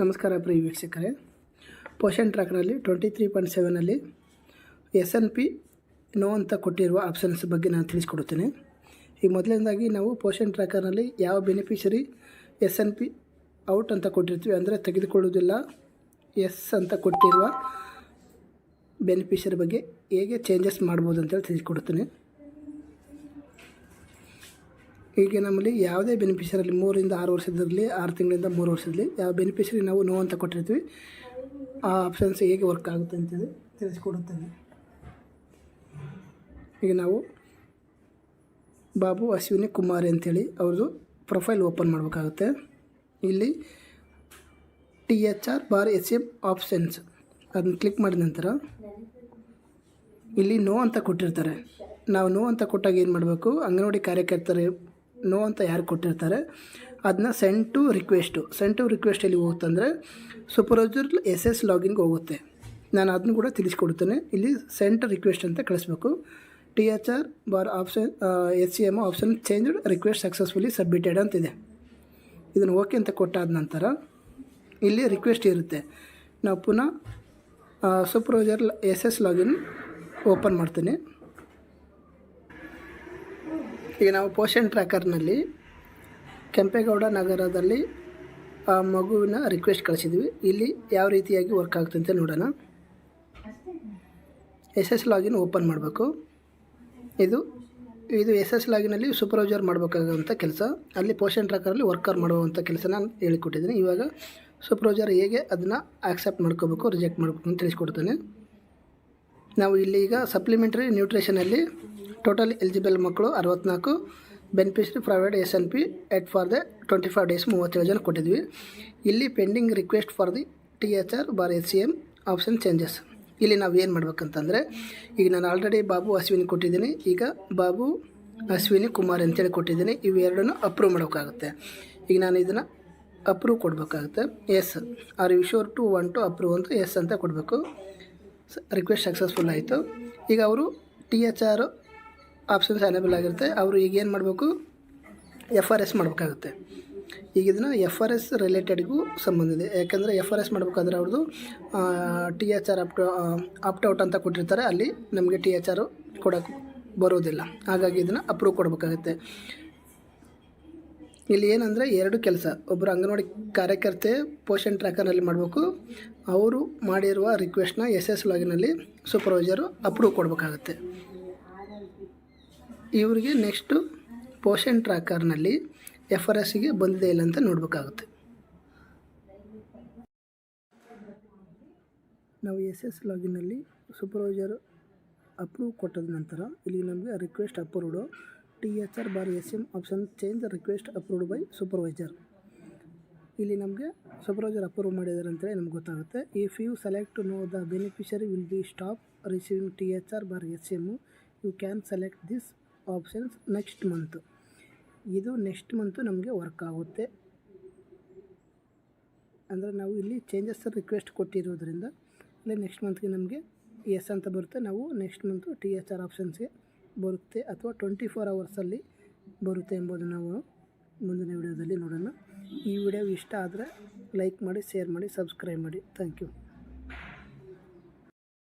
ನಮಸ್ಕಾರ ಪ್ರಿಯ ವೀಕ್ಷಕರೇ. ಪೋಷನ್ ಟ್ರ್ಯಾಕ್ನಲ್ಲಿ ಟ್ವೆಂಟಿ ತ್ರೀ ಪಾಯಿಂಟ್ ಸೆವೆನಲ್ಲಿ ಎಸ್ ಎನ್ ಪಿ ನೋ ಅಂತ ಕೊಟ್ಟಿರುವ ಆಪ್ಷನ್ಸ್ ಬಗ್ಗೆ ನಾನು ತಿಳಿಸ್ಕೊಡುತ್ತೇನೆ. ಈಗ ಮೊದಲನೇದಾಗಿ ನಾವು ಪೋಷನ್ ಟ್ರ್ಯಾಕರ್ನಲ್ಲಿ ಯಾವ beneficiary S N P out ಅಂತ ಕೊಟ್ಟಿರ್ತೀವಿ ಅಂದರೆ ತೆಗೆದುಕೊಳ್ಳುವುದಿಲ್ಲ ಎಸ್ ಅಂತ ಕೊಟ್ಟಿರುವ ಬೆನಿಫಿಷರಿ ಬಗ್ಗೆ ಹೇಗೆ ಚೇಂಜಸ್ ಮಾಡ್ಬೋದು ಅಂತೇಳಿ ತಿಳಿಸ್ಕೊಡುತ್ತೇನೆ. ಈಗ ನಮ್ಮಲ್ಲಿ ಯಾವುದೇ ಬೆನಿಫಿಷರಲ್ಲಿ ಮೂರಿಂದ ಆರು ವರ್ಷದಲ್ಲಿ ಆರು ತಿಂಗಳಿಂದ ಮೂರು ವರ್ಷದಲ್ಲಿ ಯಾವ ಬೆನಿಫಿಷರಿ ನಾವು ನೋ ಅಂತ ಕೊಟ್ಟಿರ್ತೀವಿ, ಆ ಆಪ್ಷನ್ಸ್ ಹೇಗೆ ವರ್ಕ್ ಆಗುತ್ತೆ ಅಂತೇಳಿ ತಿಳಿಸ್ಕೊಡುತ್ತೇನೆ. ಈಗ ನಾವು ಬಾಬು ಅಶ್ವಿನಿ ಕುಮಾರ್ ಅಂಥೇಳಿ ಅವ್ರದ್ದು ಪ್ರೊಫೈಲ್ ಓಪನ್ ಮಾಡಬೇಕಾಗುತ್ತೆ. ಇಲ್ಲಿ T H R bar H M options ಅದನ್ನ ಕ್ಲಿಕ್ ಮಾಡಿದ ನಂತರ ಇಲ್ಲಿ ನೋ ಅಂತ ಕೊಟ್ಟಿರ್ತಾರೆ. ನಾವು ನೋ ಅಂತ ಕೊಟ್ಟಾಗ ಏನು ಮಾಡಬೇಕು? ಅಂಗನವಾಡಿ ಕಾರ್ಯಕರ್ತರು ನೋ ಅಂತ ಯಾರು ಕೊಟ್ಟಿರ್ತಾರೆ ಅದನ್ನ send to request send to request ಎಲ್ಲಿ ಹೋಗುತ್ತಂದರೆ ಸೂಪರ್ವೈಸರ್ ಎಸ್ ಎಸ್ ಲಾಗಿನ್ಗೆ ಹೋಗುತ್ತೆ. ನಾನು ಅದನ್ನು ಕೂಡ ತಿಳಿಸ್ಕೊಡ್ತೇನೆ. ಇಲ್ಲಿ ಸೆಂಟ್ ರಿಕ್ವೆಸ್ಟ್ ಅಂತ ಕಳಿಸ್ಬೇಕು. T H R bar option S C M option change request successfully submitted ಅಂತಿದೆ. ಇದನ್ನು ಓಕೆ ಅಂತ ಕೊಟ್ಟಾದ ನಂತರ ಇಲ್ಲಿ ರಿಕ್ವೆಸ್ಟ್ ಇರುತ್ತೆ. ನಾವು ಪುನಃ supervisor S S login open ಮಾಡ್ತೀನಿ. ಈಗ ನಾವು ಪೋಷನ್ ಟ್ರ್ಯಾಕರ್ನಲ್ಲಿ ಕೆಂಪೇಗೌಡ ನಗರದಲ್ಲಿ, ಆ, ಮಗುವಿನ ರಿಕ್ವೆಸ್ಟ್ ಕಳಿಸಿದ್ವಿ. ಇಲ್ಲಿ ಯಾವ ರೀತಿಯಾಗಿ ವರ್ಕ್ ಆಗುತ್ತೆ ನೋಡೋಣ. ಎಸ್ ಎಸ್ ಲಾಗಿನ್ ಓಪನ್ ಮಾಡಬೇಕು. ಇದು ಇದು ಎಸ್ ಎಸ್ ಲಾಗಿನಲ್ಲಿ ಸೂಪರ್ವೈಸರ್ ಮಾಡಬೇಕಾಗುವಂಥ ಕೆಲಸ. ಅಲ್ಲಿ ಪೋಷನ್ ಟ್ರ್ಯಾಕರಲ್ಲಿ ವರ್ಕರ್ ಮಾಡುವಂಥ ಕೆಲಸ ನಾನು ಹೇಳಿಕೊಟ್ಟಿದ್ದೀನಿ. ಇವಾಗ ಸೂಪರ್ವೈಸರ್ ಹೇಗೆ ಅದನ್ನು ಆಕ್ಸೆಪ್ಟ್ ಮಾಡ್ಕೋಬೇಕು ರಿಜೆಕ್ಟ್ ಮಾಡಬೇಕು ಅಂತ ತಿಳಿಸ್ಕೊಡ್ತೇನೆ. ನಾವು ಇಲ್ಲಿ ಈಗ ಸಪ್ಲಿಮೆಂಟ್ರಿ ನ್ಯೂಟ್ರಿಷನಲ್ಲಿ ಟೋಟಲ್ ಎಲಿಜಿಬಲ್ ಮಕ್ಕಳು ಅರವತ್ನಾಲ್ಕು beneficiary provide S N P at for the twenty five days ಮೂವತ್ತೇಳು ಜನ ಕೊಟ್ಟಿದ್ವಿ. ಇಲ್ಲಿ pending request for the T H R bar H C M option changes ಇಲ್ಲಿ ನಾವು ಏನು ಮಾಡ್ಬೇಕಂತಂದರೆ, ಈಗ ನಾನು ಆಲ್ರೆಡಿ ಬಾಬು ಅಶ್ವಿನಿ ಕೊಟ್ಟಿದ್ದೀನಿ. ಈಗ ಬಾಬು ಅಶ್ವಿನಿ ಕುಮಾರ್ ಅಂತೇಳಿ ಕೊಟ್ಟಿದ್ದೀನಿ. ಇವೆರಡನ್ನು ಅಪ್ರೂವ್ ಮಾಡೋಕ್ಕಾಗುತ್ತೆ ಈಗ ನಾನು ಇದನ್ನು ಅಪ್ರೂವ್ ಕೊಡಬೇಕಾಗುತ್ತೆ. Yes are you sure to want to approve ಅಂತ? ಎಸ್ ಅಂತ ಕೊಡಬೇಕು. ರಿಕ್ವೆಸ್ಟ್ ಸಕ್ಸಸ್ಫುಲ್ ಆಯಿತು. ಈಗ ಅವರು T H R options available ಆಗಿರುತ್ತೆ. ಅವರು ಈಗ ಏನು ಮಾಡಬೇಕು? ಎಫ್ ಆರ್ ಎಸ್ ಮಾಡಬೇಕಾಗುತ್ತೆ. ಈಗ ಇದನ್ನು ಎಫ್ ಆರ್ ಎಸ್ ರಿಲೇಟೆಡ್ಗೂ ಸಂಬಂಧ ಇದೆ. ಯಾಕೆಂದರೆ ಎಫ್ ಆರ್ ಎಸ್ ಮಾಡಬೇಕಾದ್ರೆ ಅವ್ರದ್ದು T H R opt out ಅಂತ ಕೊಟ್ಟಿರ್ತಾರೆ. ಅಲ್ಲಿ ನಮಗೆ ಟಿ ಎಚ್ ಆರು ಕೊಡೋಕ್ಕೆ ಬರೋದಿಲ್ಲ. ಹಾಗಾಗಿ ಇದನ್ನು ಅಪ್ರೂವ್ ಕೊಡಬೇಕಾಗುತ್ತೆ. ಇಲ್ಲಿ ಏನಂದರೆ ಎರಡು ಕೆಲಸ. ಒಬ್ಬರು ಅಂಗನವಾಡಿ ಕಾರ್ಯಕರ್ತೆ ಪೋಷನ್ ಟ್ರ್ಯಾಕರ್ನಲ್ಲಿ ಮಾಡಬೇಕು. ಅವರು ಮಾಡಿರುವ ರಿಕ್ವೆಸ್ಟ್ನ ಎಸ್ ಎಸ್ ಲಾಗಿನಲ್ಲಿ ಸೂಪರ್ವೈಸರು ಅಪ್ರೂವ್ ಕೊಡಬೇಕಾಗುತ್ತೆ. ಇವರಿಗೆ ನೆಕ್ಸ್ಟು ಪೋಷನ್ ಟ್ರ್ಯಾಕರ್ನಲ್ಲಿ ಎಫ್ ಆರ್ಗೆ ಬಂದಿದೆ ಇಲ್ಲ ಅಂತ ನೋಡಬೇಕಾಗುತ್ತೆ. ನಾವು ಎಸ್ ಎಸ್ ಲಾಗಿನಲ್ಲಿ ಸೂಪರ್ವೈಸರ್ ಅಪ್ರೂವ್ ಕೊಟ್ಟದ ನಂತರ ಇಲ್ಲಿ ನಮಗೆ request approved T H R bar S M option change request approved by supervisor. ಇಲ್ಲಿ ನಮಗೆ ಸೂಪರ್ವೈಸರ್ ಅಪ್ರೂವ್ ಮಾಡಿದ್ದಾರೆ ಅಂತೇಳಿ ನಮ್ಗೆ ಗೊತ್ತಾಗುತ್ತೆ. If you select no the beneficiary will be stop receiving T H R bar S M you can select this options next month ಇದು next month ನಮಗೆ work ಆಗುತ್ತೆ. ಅಂದರೆ ನಾವು ಇಲ್ಲಿ ಚೇಂಜಸ್ ರಿಕ್ವೆಸ್ಟ್ ಕೊಟ್ಟಿರೋದ್ರಿಂದ ಇಲ್ಲಿ ನೆಕ್ಸ್ಟ್ ಮಂತ್ಗೆ ನಮಗೆ ಎಸ್ ಅಂತ ಬರುತ್ತೆ. ನಾವು next month T H R ಆಪ್ಷನ್ಸ್ಗೆ ಬರುತ್ತೆ ಅಥವಾ ಟ್ವೆಂಟಿ ಫೋರ್ ಅವರ್ಸಲ್ಲಿ ಬರುತ್ತೆ ಎಂಬುದನ್ನು ನಾವು ಮುಂದಿನ ವಿಡಿಯೋದಲ್ಲಿ ನೋಡೋಣ. ಈ ವಿಡಿಯೋ ಇಷ್ಟ ಆದರೆ ಲೈಕ್ ಮಾಡಿ, ಶೇರ್ ಮಾಡಿ, ಸಬ್ಸ್ಕ್ರೈಬ್ ಮಾಡಿ. Thank you.